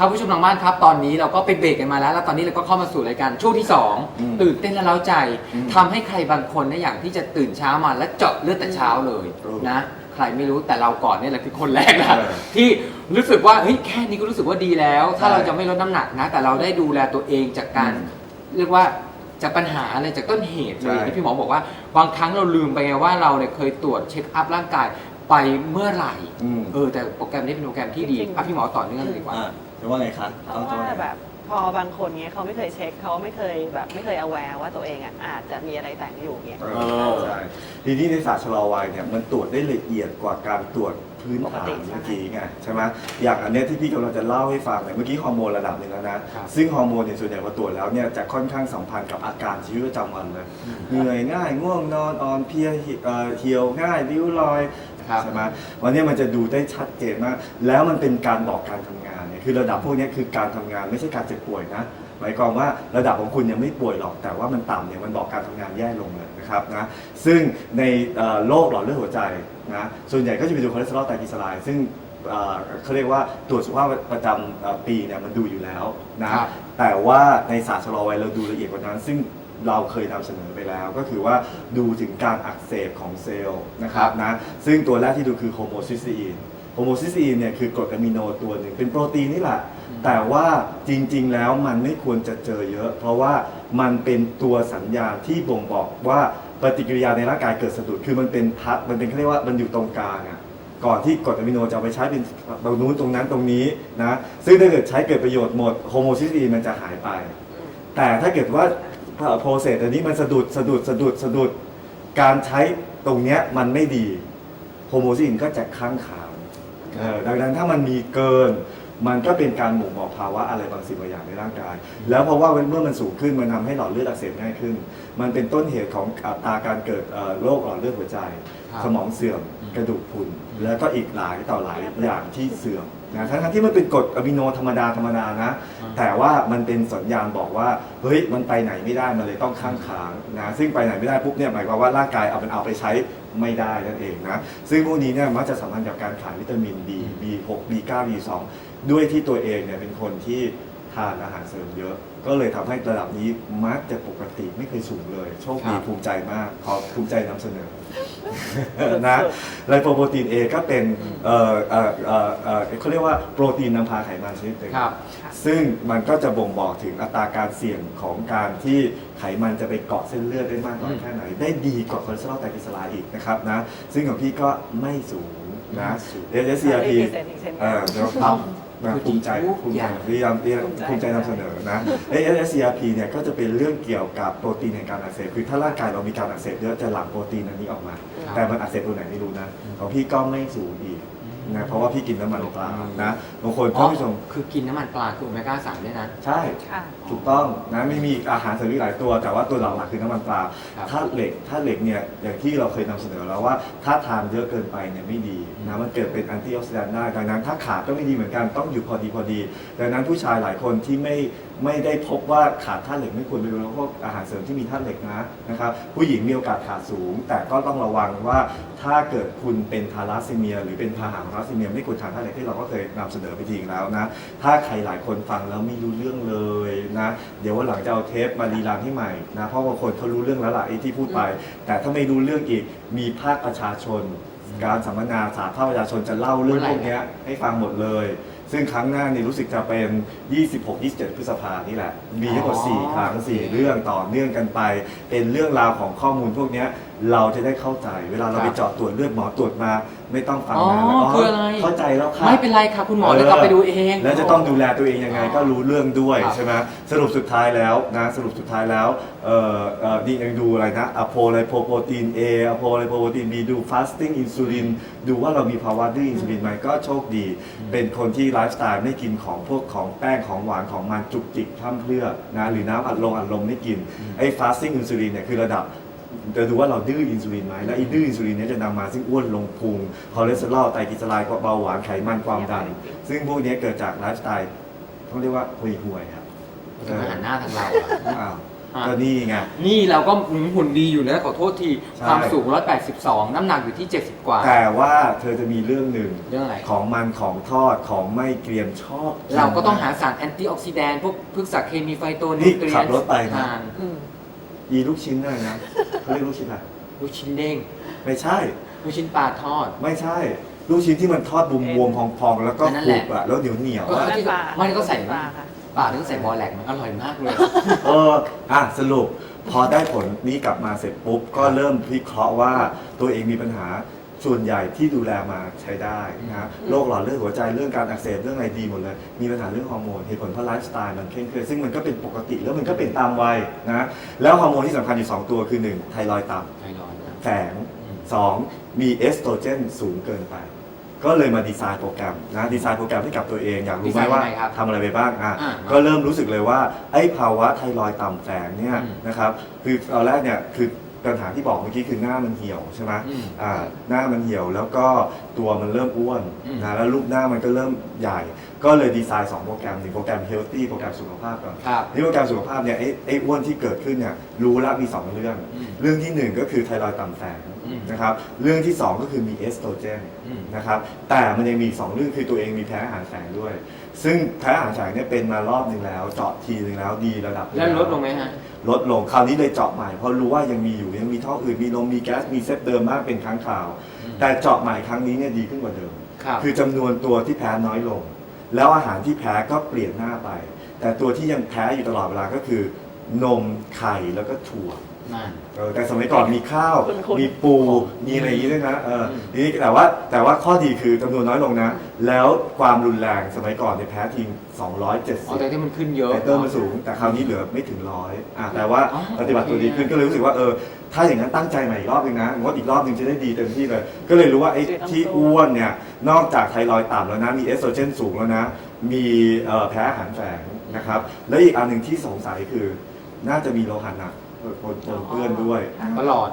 ครับผู้ชมทางบ้านครับ ตอนนี้เราก็ไปเบรกกันมาแล้ว แล้วตอนนี้เราก็เข้ามาสู่รายการช่วงที่สองอืมตื่นเต้นและเล้าใจอืมทำให้ใครบางคนนะอย่างที่จะตื่นเช้ามาและเจาะเลือดแต่เช้าเลยอืมนะ ใครไม่รู้แต่เราก่อนเนี่ยแหละคือคนแรกนะเออที่รู้สึกว่าเฮ้ยแค่นี้ก็รู้สึกว่าดีแล้ว ถ้าใช่เราจะไม่ลดน้ำหนักนะ แต่เราได้ดูแลตัวเองจากการ อืมเรียกว่าจากปัญหาเลยจากต้นเหตุเลยใช่ ที่พี่หมอบอกว่าบางครั้งเราลืมไปไงว่าเราเนี่ยเคยตรวจเช็คอัพร่างกายไปเมื่อไหร่ อืม เออแต่โปรแกรมนี้เป็นโปรแกรมที่ดีจริงๆ อะพี่หมอต่อเนื่องเลยดีกว่า อะ จะว่าไงคะเพราะว่าแบบพอบางคนเงี้ยเขาไม่เคยเช็คเขาไม่เคยแบบไม่เคย aware ว่าตัวเองอะอาจจะมีอะไรแต่งอยู่เงี้ย เออใช่ ทีนี้ในศาสตร์ชะลอวัยเนี่ยมันตรวจได้ละเอียดกว่าการตรวจพื้นฐานปกติเมื่อกี้ไงใช่ไหมอย่างอันเนี้ยที่พี่กำลังจะเล่าให้ฟังเนี่ยเมื่อกี้ฮอร์โมนระดับหนึ่งแล้วนะ ครับ ซึ่งฮอร์โมนเนี่ยส่วนใหญ่พอตรวจแล้วเนี่ยจะค่อนข้างสัมพันธ์กับอาการชีวิตประจำวันเลย เหนื่อยง่ายง่วงนอนอ่อนเพลียเอ่อเหี่ยวง่ายริ้วรอย ครับใช่ไหมวันนี้มันจะดูได้ชัดเจนมาก แล้วมันเป็นการบอกการทำงานเนี่ยคือระดับพวกนี้คือการทำงานไม่ใช่การเจ็บป่วยนะหมายความว่าระดับของคุณยังไม่ป่วยหรอกแต่ว่ามันต่ำเนี่ยมันบอกการทำงานแย่ลงเลยนะครับนะซึ่งในเอ่อโรคหลอดเลือดหัวใจนะส่วนใหญ่ก็จะไปดูคอเลสเตอรอลไตรกลีเซอไรด์ซึ่งเอ่อเขาเรียกว่าตรวจสุขภาพประจำเอ่อปีเนี่ยมันดูอยู่แล้วนะครับ แต่ว่าในศาสตร์ชะลอวัยเราดูละเอียดกว่านั้น ซึ่ง เราเคยนำเสนอไปแล้ว ก็คือว่าดูถึงการอักเสบของเซลล์นะครับนะซึ่งตัวแรกที่ดูคือโฮโมซิสตีนโฮโมซิสตีนเนี่ยคือกรดอะมิโนตัวหนึ่งเป็นโปรตีนนี่แหละ แต่ว่าจริงๆแล้วมันไม่ควรจะเจอเยอะ เพราะว่ามันเป็นตัวสัญญาณที่บ่งบอกว่าปฏิกิริยาในร่างกายเกิดสะดุดคือมันเป็นพัดมันเป็นเขาเรียกว่ามันอยู่ตรงกลางอะก่อนที่กรดอะมิโนจะเอาไปใช้เป็นตรงนู้นตรงนั้นตรงนี้นะซึ่งถ้าเกิดใช้เกิดประโยชน์หมดโฮโมซิสตีนมันจะหายไป แต่ถ้าเกิดว่า โปรเซสอันนี้มันสะดุดสะดุดสะดุดสะดุดการใช้ตรงเนี้ยมันไม่ดีโฮโมซินก็จะค้างคาวดังนั้นถ้ามันมีเกิน มันก็เป็นการหม่งบอกภาวะอะไรบางสิ่งบางอย่างในร่างกาย แล้วเพราะว่าเมื่อมันสูงขึ้นมันทำให้หลอดเลือดอักเสบง่ายขึ้น มันเป็นต้นเหตุของอัตราการเกิดโรคหลอดเลือดหัวใจสมองเสื่อมอืมกระดูกพรุนแล้วก็อีกหลายต่อหลายอย่างที่เสื่อมนะทั้งๆที่มันเป็นกรดอะมิโนธรรมดาธรรมดานะ แต่ว่ามันเป็นสัญญาณบอกว่าเฮ้ยมันไปไหนไม่ได้มันเลยต้องข้างค้างนะซึ่งไปไหนไม่ได้ปุ๊บเนี่ยหมายความว่าร่างกายเอาเป็นเอาไปใช้ไม่ได้นั่นเองนะซึ่งพวกนี้เนี่ยมักจะสัมพันธ์กับการขาดวิตามิน B B6 B9 B2 ด้วยที่ตัวเองเนี่ยเป็นคนที่ทานอาหารเสริมเยอะ ก็เลยทำให้ระดับนี้มักจะปกติไม่เคยสูงเลย โชคดีครับภูมิใจมาก ขอภูมิใจนำเสนอนะไลโปโปรตีน A ก็เป็นเอ่อเอ่อเอ่อเอ่อเขาเรียกว่าโปรตีนนำพาไขมันชนิดหนึ่งครับซึ่งมันก็จะบ่งบอกถึงอัตราการเสี่ยงของการที่ไขมันจะไปเกาะเส้นเลือดได้มากน้อยแค่ไหน ได้ดีกว่าคอเลสเตอรอลไตรกลีเซอไรด์อีกนะครับนะซึ่งของพี่ก็ไม่สูง นะไม่สูงเอสซีอาร์พีเซนอีกเช่นเอกันอเดี๋ยวครับนะภูมิใจทุกภูมิอใจย่างพยายามพยายามภูมิใจภูมิใจนำเสนอนะเอสซีอาร์พีเนี่ยก็จะเป็นเรื่องเกี่ยวกับโปรตีนในการอักเสบคือถ้าร่างกายเรามีการอักเสบเยอะจะหลั่งโปรตีนอันนี้ออกมาครับแต่มันอักเสบตัวไหนไม่รู้นะของพี่ก็ไม่สูงอีก นะเพราะว่าพี่กินน้ำมันปลานะบางคนอ๋ท่าอนผู้ชมคือกินน้ำมันปลาคือโอเมก้าสามด้วยนะ ใช่ ค่ะ ถูกต้องนะไม่มีอาหารเสริมอีกหลายตัว แต่ว่าตัวหลักๆคือน้ำมันปลาครับถ้าเหล็กถ้าเหล็กเนี่ยอย่างที่เราเคยนำเสนอแล้วว่าถ้าทานเยอะเกินไปเนี่ยไม่ดีนะมันเกิดเป็นแอนตี้ออกซิแดนต์ได้ดังนั้นถ้าขาดก็ไม่ดีเหมือนกันต้องอยู่พอดีพอดีดังนั้นผู้ชายหลายคนที่ไม่ ไม่ได้พบว่าขาดธาตุเหล็กไม่ควรไปดูแล้วพวกอาหารเสริมที่มีธาตุเหล็กนะนะครับ ผู้หญิงมีโอกาสขาดสูง แต่ก็ต้องระวังว่าถ้าเกิดคุณเป็นทาราซีเมีย หรือเป็นพาหะของทาราซีเมียไม่ควรทานธาตุเหล็กที่เราก็เคยนำเสนอไปทีแล้วนะ ถ้าใครหลายคนฟังแล้วไม่รู้เรื่องเลยนะเดี๋ยววันหลังจะเอาเทปมารีรันให้ใหม่นะเพราะบางคนเขารู้เรื่องแล้วล่ะไอ้ที่พูดไป แต่ถ้าไม่รู้เรื่องอีกมีภาคประชาชน การสัมมนาสาภาคประชาชนจะเล่าเรื่องพวกนี้ให้ฟังหมดเลย ซึ่งครั้งหน้านี่รู้สึกจะเป็น 26-27 พฤษภานี่แหละ มีทั้งหมดอ๋อ4ครั้ง4เรื่องต่อเนื่องกันไป เป็นเรื่องราวของข้อมูลพวกเนี้ย เราจะได้เข้าใจเวลาเราไปเจาะตรวจเลือดหมอตรวจมา ไม่ต้องฟังอ๋อนะคืออะไร เข้าใจแล้วค่ะ ไม่เป็นไรค่ะ คุณหมอเดี๋ยวกลับไปดูเอง แล้วจะต้องดูแลตัวเองยังไงก็รู้เรื่องด้วยครับใช่ไหมสรุปสุดท้ายแล้วนะสรุปสุดท้ายแล้วเอ่อเอ่อนี่ยังดูอะไรนะอะโพไลโพโปรตีน A อะโพไลโพโปรตีน B ดู fasting อินซูลินดูว่าเรามีภาวะดื้ออินซูลินไหมก็โชคดี เป็นคนที่ไลฟ์สไตล์ไม่กินของพวกของแป้งของหวานของมันจุกจิกพร่ำเพรื่อนะหรือน้ำอัดลมอัดลมไม่กินไอ้ fasting อินซูลินเนี่ยคือระดับ จะดูว่าเราดื้ออินซูลินไหมและไอ้ดื้ออินซูลินเนี้จะนำมาซึ่งอ้วนลงพุงคอเลสเตอรอลไตรกลีเซอไรด์เบาหวานไขมันความดัน ซึ่งพวกนี้เกิดจากไลฟ์สไตล์ต้องเรียกว่าห่วยห่วยๆครับจะมาหันหน้าทางเราอ้าวอะก็นี่ไง นี่เราก็หุ่นดีอยู่นะขอโทษทีใช่ความสูง 182 น้ำหนักอยู่ที่ 70 กว่า แต่ว่าเธอจะมีเรื่องหนึ่งเรื่องอะไร ของมันของทอดของไม่เกรียมชอบนเราก็ต้องหาสารแอนตี้ออกซิแดนต์พวกพฤกษเคมีไฟโตนี่นิวเทรียขันบรถไปนะทาน อืมอีลูกชิ้นอะไรนะเขาเรียกลูกชิ้นอะไรลูกชิ้นเด้งไม่ใช่ ลูกชิ้นปลาทอด ไม่ใช่ ลูกชิ้นที่มันทอดบวมๆพองๆแล้วก็อันนั้นกแหรุละ บอะแล้วเหนียวเหนียวๆก็อะที่ปลาไม่ก็ใส่ปลาค่ะ ปลาที่ใส่บอแหลกมันอร่อยมากเลย เอออะสรุปพอได้ผลนี้กลับมาเสร็จปุ๊บ ก็เริ่มวิเคราะห์ว่าตัวเองมีปัญหา ส่วนใหญ่ที่ดูแลมาใช้ได้นะโรคหลอดเลือดหัวใจเรื่องการอักเสบเรื่องอะไรดีหมดเลย มีปัญหาเรื่องฮอร์โมนเหตุผลเพราะไลฟ์สไตล์มันเคร่งเครียดซึ่งมันก็เป็นปกติแล้วมันก็เป็นตามวัยนะแล้วฮอร์โมนที่สำคัญอยู่สองตัวคือหนึ่งไทรอยด์ต่ำไทรอยด์นะแฝงสองมีเอสโตรเจนสูงเกินไป ก็เลยมาดีไซน์โปรแกรมนะดีไซน์โปรแกรมให้กับตัวเองอยากรู้ไหมว่าดีไซน์ยังไงครับทำอะไรไปบ้างอะอ่าก็เริ่มรู้สึกเลยว่าไอ้ภาวะไทรอยด์ต่ำแฝงเนี่ยอืมนะครับคือตอนแรกเนี่ยคือ ปัญหาที่บอกเมื่อกี้คือหน้ามันเหี่ยวใช่ไหมอืมอ่าหน้ามันเหี่ยวแล้วก็ตัวมันเริ่มอ้วนอืมนะแล้วรูปหน้ามันก็เริ่มใหญ่ ก็เลยดีไซน์สองโปรแกรมหนึ่งโปรแกรม healthy โปรแกรมสุขภาพก่อนครับที่โปรแกรมสุขภาพเนี่ยไอ้ไอ้อ้วนที่เกิดขึ้นเนี่ยรู้แล้วมี 2 เรื่อง อืมเรื่องที่1 ก็คือไทรอยด์ต่ำแฝงอืม นะครับเรื่องที่ 2 ก็คือมีเอสโตรเจน อืม นะครับแต่มันยังมีอีกสองเรื่องคือตัวเองมีแพ้อาหารแฝงด้วย ซึ่งแพ้อาหารแฝงเนี่ยเป็นมารอบหนึ่งแล้ว เจาะทีหนึ่งแล้วดีระดับนึ่แล้วลดลงไหมฮะ ลดลงคราวนี้เลยเจาะใหม่เพราะรู้ว่ายังมีอยู่ยังมีท่ออื่นมีลมมีแก๊สมีเซฟเดิมมากเป็นครั้งคราวอืมแต่เจาะใหม่ครั้งนี้เนี่ยดีขึ้นกว่าเดิม ครับคือจำนวนตัวที่แพ้น้อยลง แล้วอาหารที่แพ้ก็เปลี่ยนหน้าไป แต่ตัวที่ยังแพ้อยู่ตลอดเวลาก็คือนมไข่แล้วก็ถั่ว นั่น เออแต่สมัยก่อนมีข้าว คุ้นๆมีปูมีอะไรอย่างนี้ด้วยนะเอออมทีนี้แต่ว่าแต่ว่าข้อดีคือจำนวนน้อยลงนะ แล้วความรุนแรงสมัยก่อนเนี่ยแพ้ทิ้งอ๋อ270แต่ที่มันขึ้นเยอะ ไตเตอร์มันสูง แต่คราวนี้เหลือไม่ถึงร้อยอะแต่ว่าอ๋อปฏิบัติตัวดีขึ้นก็เลยรู้สึกว่าเออถ้าอย่างนั้นตั้งใจใหม่อีกรอบหนึงนะงดอีกรอบหนึงจะได้ดีเต็มที่เลย ก็เลยรู้ว่าไอ้คือต้องที่สู้อ้วนเนี่ยนอกจากไทรอยด์ต่ำแล้วนะมีเอสโตรเจนสูงแล้วนะ มีเอ่อแพ้อาหารแฝงนะครับ แล้วอีกอันหนึ่งที่สงสัยคือน่าจะมีโลหะหนัก ปนปนเปื้อนด้วย ตลอด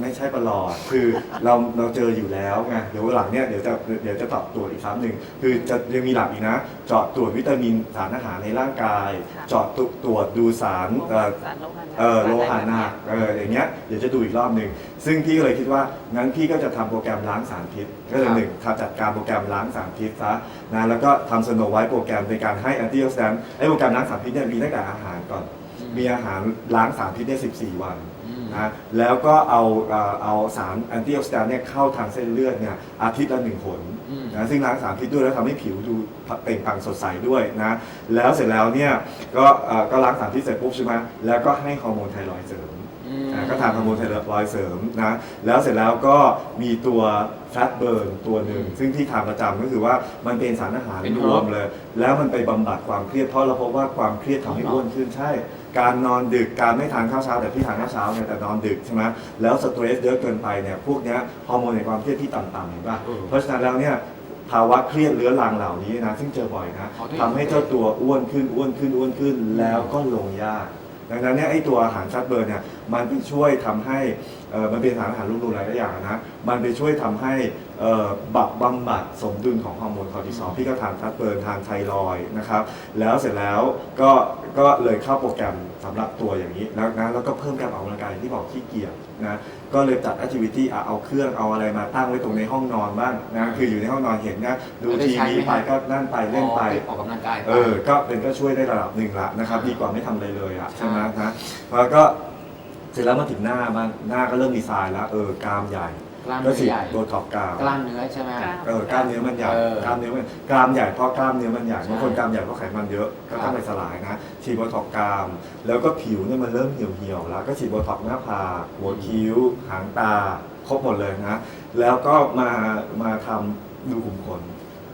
ไม่ใช่ประหลอด คือเราเราเจออยู่แล้วไง เดี๋ยววันหลังเนี่ยเดี๋ยวจะเดี๋ยวจะตอบตรวจอีกครั้งหนึ่ง คือจะยังมีหลักอีกนะ เจาะตรวจวิตามินสารอาหารในร่างกายค่ะเจาะตุตรวจดูสารเอ่อ สารโลหะหนักเออโลหะหนักเอออย่างเงี้ยเดี๋ยวจะดูอีกรอบหนึ่งซึ่งพี่ก็เลยคิดว่างั้นพี่ก็จะทำโปรแกรมล้างสารพิษ ก็เลยครับ หนึ่งทำจัดการโปรแกรมล้างสารพิษซะนะแล้วก็ทำสโนไวท์โปรแกรมในการให้แอนตี้ออกซิแดนต์ไอ้โปรแกรมล้างสารพิษเนี่ยมีตั้งแต่อาหารก่อน มีอาหารล้างสารพิษได้ 14 วันอืมนะแล้วก็เอาเอ่อเอาสารแอนตี้ออกซิแดนต์เนี่ยเข้าทางเส้นเลือดเนี่ยอาทิตย์ละหนึ่งหนอืมนะซึ่งล้างสารพิษด้วยแล้วทำให้ผิวดูเปล่งปลั่งสดใสด้วยนะแล้วเสร็จแล้วเนี่ยก็เอ่อก็ล้างสารพิษเสร็จปุ๊บใช่ไหมแล้วก็ให้ฮอร์โมนไทรอยด์เสริมอืมนะก็ทานฮอร์โมนไทรอยด์เสริมนะแล้วเสร็จแล้วก็มีตัวแฟตเบิร์นตัวหนึ่งอืมซึ่งที่ทานประจำก็คือว่ามันเป็นสารอาหารเป็นรวมเลย แล้วมันไปบำบัดความเครียดเพราะเราพบว่าความเครียดทำให้อ๋ออ้วนขึ้นใช่ การนอนดึกการไม่ทานข้าวเช้า แต่พี่ทานข้าวเช้าเนี่ยแต่นอนดึกใช่ไหมแล้วสเตรสเยอะเกินไปเนี่ยพวกเนี้ยฮอร์โมนในความเครียดที่ต่ำๆเห็นป่ะเออเพราะฉะนั้นแล้วเนี่ยภาวะเครียดเรื้อรังเหล่านี้นะซึ่งเจอบ่อยนะอ๋อที่ทำให้เจ้าตัวอ้วนขึ้นอ้วนขึ้นอ้วนขึ้นแล้วก็ลงยากดังนั้นเนี่ยไอ้ตัวอาหารชัดเบิร์นเนี่ยมันไปช่วยทำให้เอ่อมันเป็นสารอาหารรวมๆหลายๆอย่างนะมันไปช่วยทำให้เอ่อบับบำบัดสมดุลของฮอร์โมนคอร์ติซอลพี่ก็ทานชัดเบิร์นทานไทรอยด์นะครับแล้วเสร็จแล้วก็ก็เลยเข้าโปรแกรมสำหรับตัวอย่างนี้แล้วนะแล้วก็เพิ่มการออกกำลังกายที่บอกขี้เกียจนะก็เลยจัดแอคทิวิตี้เอาเครื่องเอาอะไรมาตั้งไว้ตรงในห้องนอนบ้างนะคืออยู่ในห้องนอนเห็นนะดูแล้วได้ทีใช้วีไหมไปก็นั่นไปเล่นไปออกกำลังกายไปเออก็เป็นก็ช่วยได้ระดับหนึ่งละนะครับดีกว่าไม่ทำอะไรเลยอะใช่ใช่ไหมนะแล้วก็ เสร็จแล้วมาถึงหน้าบ้างหน้าก็เริ่มดีไซน์แล้วเออกรามใหญ่กล้ามก็เนื้อฉีดใหญ่โบท็อกซ์กรามกล้ามเนื้อใช่ไหม กล้าม เออกล้ามเนื้อมันใหญ่เออกล้ามเนื้อมันกรามใหญ่เพราะกล้ามเนื้อมันใหญ่ใช่บางคนกรามใหญ่เพราะไขมันเยอะก็ครัต้อบงไปสลายนะฉีดโบท็อกซ์กราม แล้วก็ผิวเนี่ยมันเริ่มเหี่ยวเหี่ยวๆแล้วก็ฉีดโบท็อกซ์หน้าผากหัวคิ้ว หางตาครบหมดเลยนะแล้วก็มามาทำดูขุมขน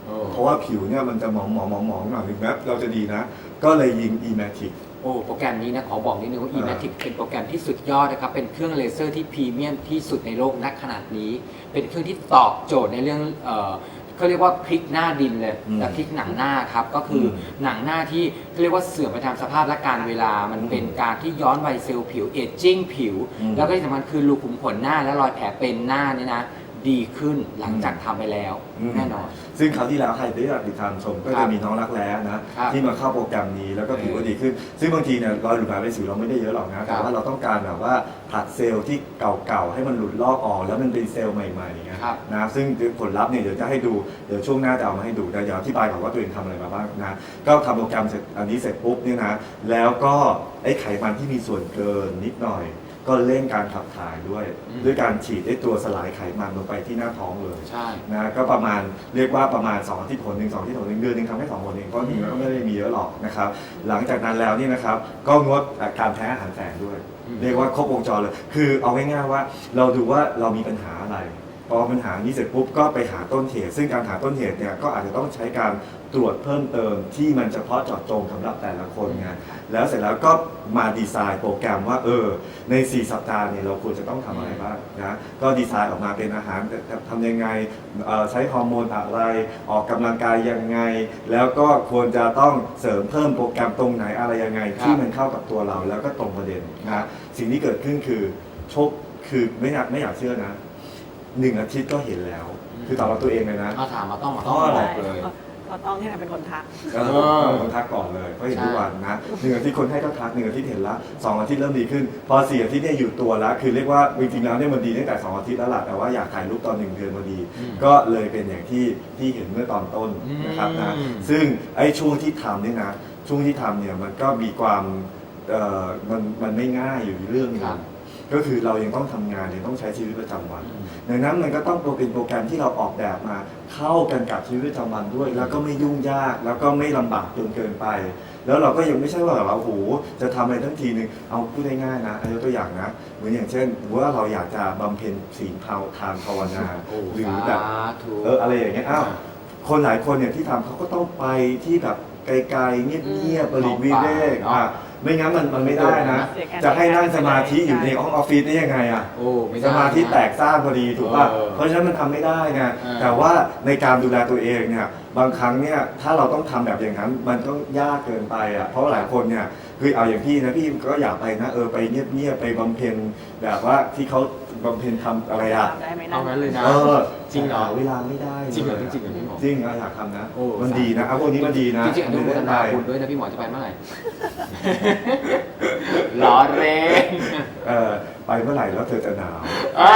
โอ้เพราะว่าผิวเนี่ยมันจะหมองหมองหมองหมองหน่อยถึงแม้เราจะดีนะ ก็เลยยิง e m a t i c โอ้โปรแกรมนี้นะขอบอกนิดนึงว่าอ่า e-matic เป็นโปรแกรมที่สุดยอดนะครับ เป็นเครื่องเลเซอร์ที่พรีเมียมที่สุดในโลกณขนาดนี้ เป็นเครื่องที่ตอบโจทย์ในเรื่องเอ่อเขาเรียกว่าพลิกหน้าดินเลยอืมแต่พลิกหนังหน้าครับ ก็คืออมหนังหน้าที่เรียกว่าเสื่อมไปตามสภาพและการเวลา มันอืมเป็นการที่ย้อนวัยเซลล์ผิวเอจจิ้งผิวอืมแล้วก็ที่สำคัญคือรูขุมขนหน้าและรอยแผลเป็นหน้านี่นะ ดีขึ้นหลังจากทำไปแล้วอืม แน่นอน ซึ่งคราวที่แล้วใครได้ติดตามชมก็ครัจะบมีน้องรักแร้นะ ครับที่มาเข้าโปรแกรมนี้แล้วก็ผิวก็เออดีขึ้น ซึ่งบางทีเนี่ยรอยหลุดหมายไปสิวเราไม่ได้เยอะหรอกนะ แต่ครับว่าเราต้องการแบบว่าผลัดเซลล์ที่เก่าๆ ให้มันหลุดลอกออกแล้วมันเป็นเซลล์ใหม่ๆไงครับ นะซึ่งผลลัพธ์เนี่ยเดี๋ยวจะให้ดูเดี๋ยวช่วงหน้าจะเอามาให้ดูแต่เดี๋ยวอธิบายก่อนว่าตัวเองทำอะไรมาบ้างนะก็ทำโปรแกรมเสร็จอันนี้เสร็จปุ๊บเนี่ยนะแล้วก็ไอ้ไขมันที่มีส่วนเกินนิดหน่อย ก็เร่งการขับถ่ายด้วย อืม ด้วยการฉีดไอ้ตัวสลายไขมันลงไปที่หน้าท้องเลยใช่ นะก็ประมาณเรียกว่าประมาณ2อาทิตย์ผลหนึ่งสองอาทิตย์ผลหนึ่งเดือนหนึงทำให้สองผลเองเพราะจริงๆแล้วก็ไม่ได้มีเยอะหรอกนะครับ หลังจากนั้นแล้วนี่นะครับก็งดการแพ้อาหารแฝงด้วย อืม เรียกว่าครบวงจรเลย คือเอาง่ายๆว่าเราดูว่าเรามีปัญหาอะไร พอปัญหานี้เสร็จปุ๊บก็ไปหาต้นเหตุ ซึ่งการหาต้นเหตุเนี่ยก็อาจจะต้องใช้การตรวจเพิ่มเติมที่มันเฉพาะเจาะจงสำหรับแต่ละคนไงแล้วเสร็จแล้วก็มาดีไซน์โปรแกรมว่าเออใน 4 สัปดาห์เนี่ยเราควรจะต้องทำอะไรบ้างนะก็ดีไซน์ออกมาเป็นอาหารทำยังไงเอ่อใช้ฮอร์โมนอะไร ออกกำลังกายยังไง แล้วก็ควรจะต้องเสริมเพิ่มโปรแกรมตรงไหนอะไรยังไง ที่มันเข้ากับตัวเราแล้วก็ตรงประเด็นนะสิ่งที่เกิดขึ้นคือโชคคือไม่อยากไม่อยากเชื่อนะ หนึ่งอาทิตย์ก็เห็นแล้ว คือตอบรับตัวเองเลยนะเอาถามมาต้องมาเพต้องราะอะไรบอกเลยก็ต้องที่ไหนเป็นคนทัก เออคนทักก่อนเลยก็เห็นทุกวันนะหนึ่งอาทิตย์คนให้ก็ทักหนึ่งอาทิตย์เห็นละสองอาทิตย์เริ่มดีขึ้น พอสี่อาทิตย์เนี่ยอยู่ตัวแล้วคือเรียกว่าจริงๆแล้วเนี่ยมันดีตั้งแต่สองอาทิตย์แล้วล่ะแต่ว่าอยากถ่ายรูปตอนหนึ่งเดือนพอดี อืมก็เลยเป็นอย่างที่ที่เห็นเมื่อตอนต้นนะครับนะอืม ซึ่งไอ้ช่วงที่ทำเนี่ยนะช่วงที่ทำเนี่ยมันก็มีความเอ่อมันมันไม่ง่ายอยู่เรื่องหนึงครับก็คือเรายังต้องทำงานยังต้องใช้ชีวิตประจำวัน อืม ดังนั้นมันก็ต้องเป็นโปรแกรมที่เราออกแบบมาเข้ากันกับชีวิตประจำวันด้วย แล้วก็ไม่ยุ่งยากแล้วก็ไม่ลำบากจนเกินไป แล้วเราก็ยังไม่ใช่ว่าแบบว่าโอ้โหจะทำอะไรทั้งทีนึงเอาพูดง่ายๆนะเอายกตัวอย่างนะเหมือนอย่างเช่นว่าเราอยากจะบำเพ็ญศีลภาวทานภาวนาโอ้หรือแบบสาธุเอออะไรอย่างเงี้ยอ้าวคนหลายคนเนี่ยที่ทำเขาก็ต้องไปที่แบบไกลๆเงียบๆบริวิเวกเนาะอะ ไม่งั้นมันมันไม่ได้นะ เสียการจะให้นั่งสมาธิอยู่ใช่ในห้องออฟฟิศได้ยังไงอะ โอ้ไม่ได้ สมาธิแตกซ่านพอดีถูกป่ะ เออเพราะฉะนั้นมันทำไม่ได้ไง เออ แต่ว่าในการดูแลตัวเองเนี่ย บางครั้งเนี่ย ถ้าเราต้องทำแบบอย่างนั้น มันก็ยากเกินไปอะ เพราะว่าหลายคนเนี่ย คือเอาอย่างพี่นะพี่ก็อยากไปนะ เออไปเงียบๆไปบำเพ็ญแบบว่าที่เขา บำเพ็ญทำอะไรอะได้ไหมนะเอางั้นเลยนะ เออจริงเหรอาเวลาไม่ได้จริงเหรอลยะจริงเหรอพี่หมอ จริงอะอยากทำนะโอ้ มันดีนะเอาพวกนี้มันดีนะจริงๆอนุโมทไม่นาได้คุณด้วยนะพี่หมอจะไปเมื่อไหร่ ล้อเล่นเออไปเมื่อไหร่แล้วเธอจะหนาว อ่า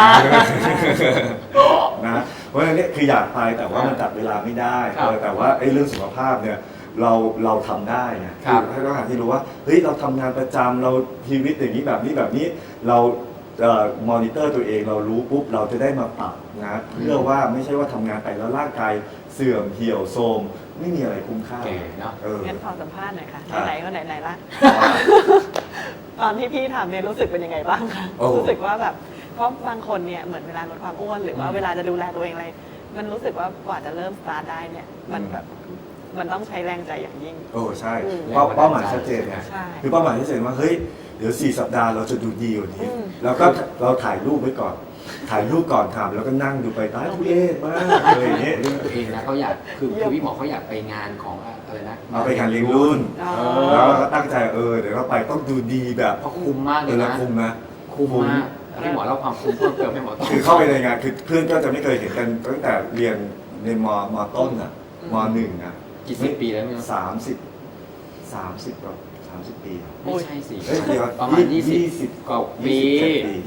นะเพราะฉะนั้นเนี่ยคืออยากไปแต่ว่าครับมันจัดเวลาไม่ได้ครับเออแต่ว่าไอ้เรื่องสุขภาพเนี่ยเราเราทำได้ไงครับให้ต้องหาที่รู้ว่าเฮ้ยเราทำงานประจำเราชีวิตอย่างนี้แบบนี้แบบนี้ เราเอ่อ มอนิเตอร์ตัวเองเรารู้ปุ๊บเราจะได้มาปรับนะเพื่อว่าไม่ใช่ว่าทำงานไปแล้วร่างกายเสื่อมเหี่ยวโทรมไม่มีอะไรคุ้มค่า เก๋เนอะเออ งั้นขอสัมภาษณ์หน่อยค่ะ ครับไหนๆก็ไหนๆละ ตอนที่พี่ทำเนี่ยรู้สึกเป็นยังไงบ้างคะ โอ้ รู้สึกว่าแบบ เพราะบางคนเนี่ยเหมือนเวลาลดความอ้วนหรือว่าอืม เวลาจะดูแลตัวเองอะไร มันรู้สึกว่ากว่าจะเริ่มสตาร์ทได้เนี่ย มันแบบ มันต้องใช้แรงใจอย่างยิ่งโอ้ใช่อืม เป้าเป้าหมายชัดเจนไงใช่ คือเป้าหมายชัดเจนว่าเฮ้ย เดี๋ยวสี่สัปดาห์เราจะดูดีกว่านี้อืมแล้วก็เราถ่ายรูปไว้ก่อน ถ่ายรูปก่อนทำแล้วก็นั่งดูไปตายทุเรศมากเลยอย่างเงี้ยเรื่องตัวเองนะเขาอยากคือคือพี่หมอเขาอยากไปงานของอะไรนะเอาไปงานเลี้ยงรุ่นอ๋อแล้วก็ตั้งใจเออเดี๋ยวเราไปต้องดูดีแบบเพราะคุ้มมากเลเอยอแล้วนะคุ้มนะ คุ้มมากพี่หมอเล่าความคุ้มเพิ่มเติมให้หมอต้องคือเข้าไปในงานคือเพื่อนก็จะไม่เคยเห็นกันตั้งแต่เรียนในมมต้นอะมหนึ่งอะกี่สิบปีแล้วไม่รู้ สามสิบสามสิบกว่าสามสิบปีอะไม่ใช่สิเอ้ยเดี๋ยวประมาณยี่สิบสิบกว่าปี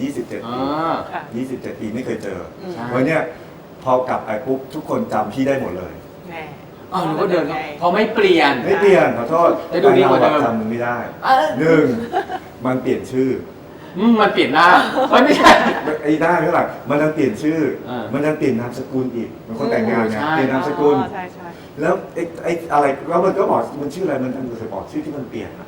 ยี่สิบเจ็ดอ่ปีา ค่ะ ยี่สิบเจ็ดปีไม่เคยเจออืมใช่วันเนี้ยพอกลับไปปุ๊บทุกคนจำพี่ได้หมดเลยแน่อ๋อหนูก็เดินไงพอไม่เปลี่ยน ไม่เปลี่ยนขอโทษแต่ดูดีกว่าเดิมแต่รจำไม่ได้อะหนึ่งมันเปลี่ยนชื่อ อืมมันเปลี่ยนหน้ามันไม่ใช่ ไอ้ได้ไม่เท่าไหร่มันดันเปลี่ยนชื่อ อ่ามัมันดันเปลี่ยนนามสกุลอีกมันคนแต่งงานไงใช่ เปลี่ยนนามสกุล อ๋อใช่ใช่แล้วไอ้ไอ้อะไรแล้วมันก็บอกมันชื่ออะไรมันมันเคยบอกชื่อที่มันเปลี่ยนอะ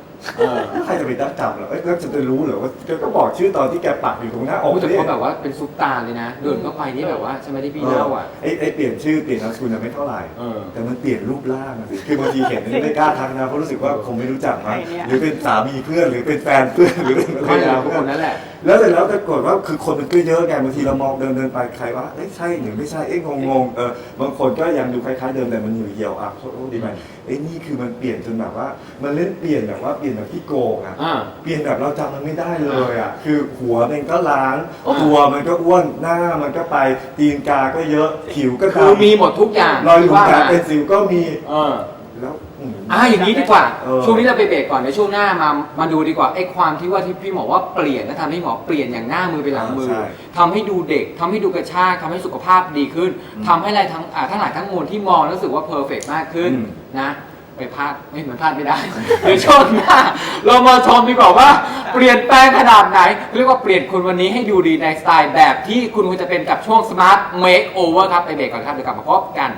เออ ใครจะไปตั้งจำเหรอเอ้ยแล้วจะไปรู้เหรอว่าก็บอกชื่อตอนที่แกปักอยู่ตรงหน้าอกโอ้แต่นี่เขาแบบว่าเป็นซุปตาร์เลยนะ เดินเข้าไปนี่แบบว่าใช่ไหมที่พี่เล่าอะ ไอ้ไอ้เปลี่ยนชื่อเปลี่ยนนามสกุลน่ะไม่เท่าไหร่ เออ แต่มันเปลี่ยนรูปร่างอะสิคือบางทีเห็นไม่กล้าทักนะเพราะรู้สึกว่าคงไม่รู้จักมั้งใครเนี่ย หรือเป็นสามีเพื่อนหรือเป็นแฟนเพื่อนหรือเป็นภรไม่รยาทุกเพื่คอนนนั่นแหละ แล้วเสร็จแล้วปรากฏว่าคือคนมันก็เยอะไงบางทีเรามองเดินเดินไปใครว่าเอ๊ะใช่หรือไม่ใช่เอ๊ะงงงๆเออบางคนก็ยังดูคล้ายๆเดิมแต่มันอยู่เหี่ยวอะโอ้ดีไหมเอ้ยนี่คือมันเปลี่ยนจนแบบว่า มันเล่นเปลี่ยนแบบว่าเปลี่ยนแบบที่โกงอะอ่า เปลี่ยนแบบเราจำมันไม่ได้เลยอะคือหัวมันก็ล้างโอ้ ตัวมันก็อ้วนหน้ามันก็ไปตีนกาก็เยอะผิวก็คือดำมีหมดทุกอย่างรอยหลุมว่าแผลมาเป็นสิวก็มี เออ แล้วอืม อ่าอย่างนี้ดีกว่า เออ ช่วงนี้เราไปเบรกก่อนในช่วงหน้ามามาดูดีกว่าไอ้ความที่ว่าที่พี่หมอว่าเปลี่ยนแล้วทำให้หมอเปลี่ยนอย่างหน้ามือไปหลังมือใช่ทำให้ดูเด็กทำให้ดูกระชากทำให้สุขภาพดีขึ้นอืมทำให้อะไรทั้งอ่าทั้งหลายทั้งมวลที่มองแล้วรู้สึกว่าเพอร์เฟกมากขึ้นอืม นะไปพลาดไม่เหมือนพลาดไม่ได้ เดี๋ยวช่วงหน้าเรามาชมดีกว่าว่าเปลี่ยนแปลงขนาดไหนเรียกว่าเปลี่ยนคุณวันนี้ให้ดูดีในสไตล์แบบที่คุณควรจะเป็นกับช่วง Smart Makeover ครับไปเบรกก่อนครับเดี๋ยวกลับมาพบกัน